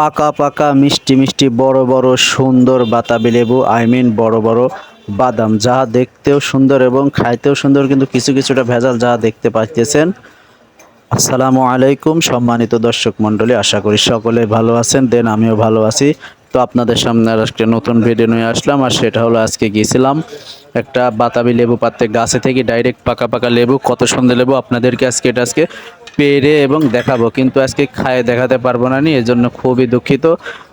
পাকা পাকা, মিষ্টি মিষ্টি, বড় বড়, সুন্দর বাতাবি লেবু আই মিন বড় বড় বাদাম। যা দেখতেও সুন্দর এবং খাইতেও সুন্দর, কিন্তু কিছু কিছুটা ভেজাল যা দেখতে পাইতেছেন। আসসালামু আলাইকুম, সম্মানিত দর্শক মণ্ডলী, আশা করি সকলে ভালো আছেন, দেন আমিও ভালো আছি। তো আপনাদের সামনে আর আজকে নতুন ভিডিও নিয়ে আসলাম, আর সেটা হলো আজকে গিয়েছিলাম একটা বাতাবি লেবু পাত্রে, গাছে থেকে ডাইরেক্ট পাকা পাকা লেবু, কত সুন্দর লেবু আপনাদেরকে আজকে এটা আজকে পেরে এবং দেখাবো। কিন্তু আজকে খায়ে দেখাতে পারব না নি, এজন্য খুবই দুঃখিত।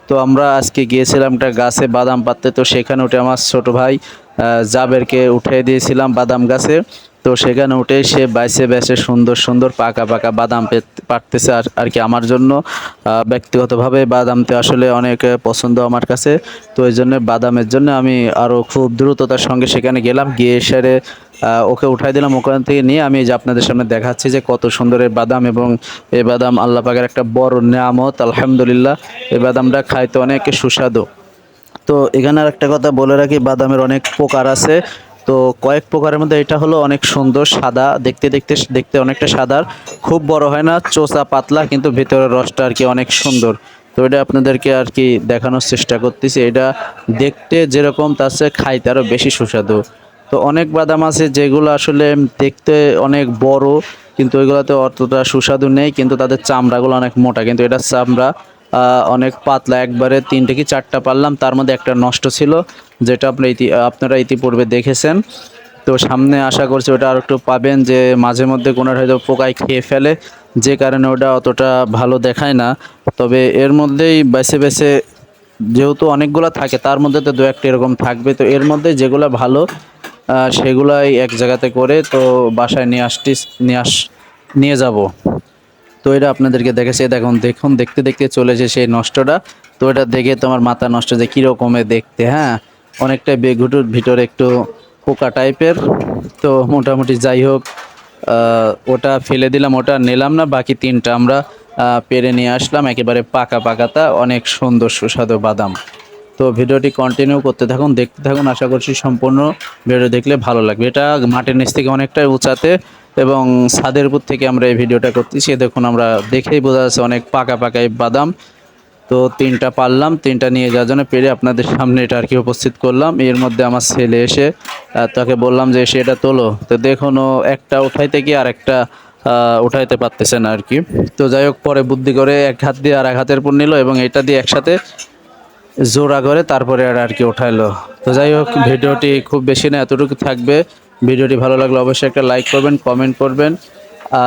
তো আমরা আজকে গিয়েছিলাম একটা গাছে বাদাম পাততে তো সেখানে উঠে আমার ছোট ভাই জাবেরকে উঠিয়ে দিয়েছিলাম বাদাম গাছে। তো সেখানে উঠে সে বাইসে বেসে সুন্দর সুন্দর পাকা পাকা বাদাম পাড়তেছে আর আর কি আমার জন্য। ব্যক্তিগতভাবে বাদামতে আসলে অনেক পছন্দ আমার কাছে। তো এই জন্য বাদামের জন্য আমি আরও খুব দ্রুততার সঙ্গে সেখানে গেলাম। গিয়ে সেরে ওকে উঠাই দিলাম ওখান থেকে নিয়ে আমি যে আপনাদের সামনে দেখাচ্ছি যে কত সুন্দর এই বাদাম এবং এই বাদাম আল্লাহ পাকের একটা বড় নিয়ামত, আলহামদুলিল্লাহ। এই বাদামটা খাইতে অনেক সুস্বাদু। তো এখানে আর একটা কথা বলে রাখি, বাদামের অনেক প্রকার আছে। তো কয়েক প্রকারের মধ্যে এটা হলো অনেক সুন্দর, সাদা। দেখতে দেখতে দেখতে অনেকটা সাদার। খুব বড় হয় না, চোচা, পাতলা, কিন্তু ভেতরের রসটা আর কি অনেক সুন্দর। তো এটা আপনাদেরকে আর কি দেখানোর চেষ্টা করতেছি। এটা দেখতে যেরকম, তার চেয়ে খাইতে আরও বেশি সুস্বাদু। তো অনেক বাদাম আছে যেগুলো আসলে দেখতে অনেক বড়, কিন্তু ওইগুলোতে অতটা সুস্বাদু নেই, কিন্তু তাদের চামড়াগুলো অনেক মোটা। কিন্তু এটা চামড়া অনেক পাতলা, একবারে তিনটে কি চারটা পারলাম, তার মধ্যে একটা নষ্ট ছিল, যেটা আপনি ইতি, আপনারা ইতিপূর্বে দেখেছেন। তো সামনে আশা করছি ওটা আর একটু পাবেন, যে মাঝে মধ্যে কোনো হয়তো পোকায় খেয়ে ফেলে, যে কারণে ওটা অতটা ভালো দেখায় না। তবে এর মধ্যেই বেছে বেছে যেহেতু অনেকগুলো থাকে, তার মধ্যে তো দু একটা এরকম থাকবে। তো এর মধ্যে যেগুলো ভালো সেগুলাই এক জায়গাতে করে তো বাসায় নিয়ে আসটি নিয়ে আস, নিয়ে যাব। তো এটা আপনাদেরকে দেখেছে দেখুন দেখুন, দেখতে দেখতে চলেছে সেই নষ্টটা। তো এটা দেখে তোমার মাথা নষ্ট যে কীরকমের দেখতে হ্যাঁ? অনেকটা বেগুটুর ভিতরে একটু পোকা টাইপের। তো মোটামুটি যাই হোক ওটা ফেলে দিলাম, ওটা নিলাম না, বাকি তিনটা আমরা পেরে নিয়ে আসলাম। একেবারে পাকা পাকাতা অনেক সুন্দর সুস্বাদু বাদাম। তো ভিডিওটি কন্টিনিউ করতে থাকুন, দেখতে থাকুন। আশা করছি সম্পূর্ণ ভিডিও দেখলে ভালো লাগবে। এটা মাটির নিচ থেকে অনেকটাই উঁচাতে এবং ছাদের উপর থেকে আমরা এই ভিডিওটা করতেছি। দেখুন, আমরা দেখেই বোঝা যাচ্ছে অনেক পাকা পাকা এই বাদাম। তো তিনটা পারলাম, তিনটা নিয়ে যাওয়ার জন্য পেরে আপনাদের সামনে এটা আর কি উপস্থিত করলাম। এর মধ্যে আমার ছেলে এসে তাকে বললাম যে এসে এটা তোলো। তো দেখুন, ও একটা উঠাইতে গিয়ে আর একটা উঠাইতে পারতেছে না আর কি। তো যাই হোক, পরে বুদ্ধি করে এক হাত দিয়ে আর এক হাতের উপর নিল এবং এটা দিয়ে একসাথে জোড়া করে তারপরে আর আর কি উঠাইলো। তো যাই হোক, ভিডিওটি খুব বেশি না, এতটুকু থাকবে। ভিডিওটি ভালো লাগলে অবশ্যই একটা লাইক করবেন কমেন্ট করবেন,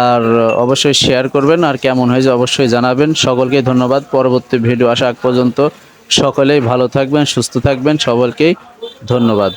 আর অবশ্যই শেয়ার করবেন, আর কেমন হয়েছে অবশ্যই জানাবেন। সকলকে ধন্যবাদ, পরবর্তী ভিডিও আসা আগ পর্যন্ত সকলেই ভালো থাকবেন, সুস্থ থাকবেন, সকলকেই ধন্যবাদ।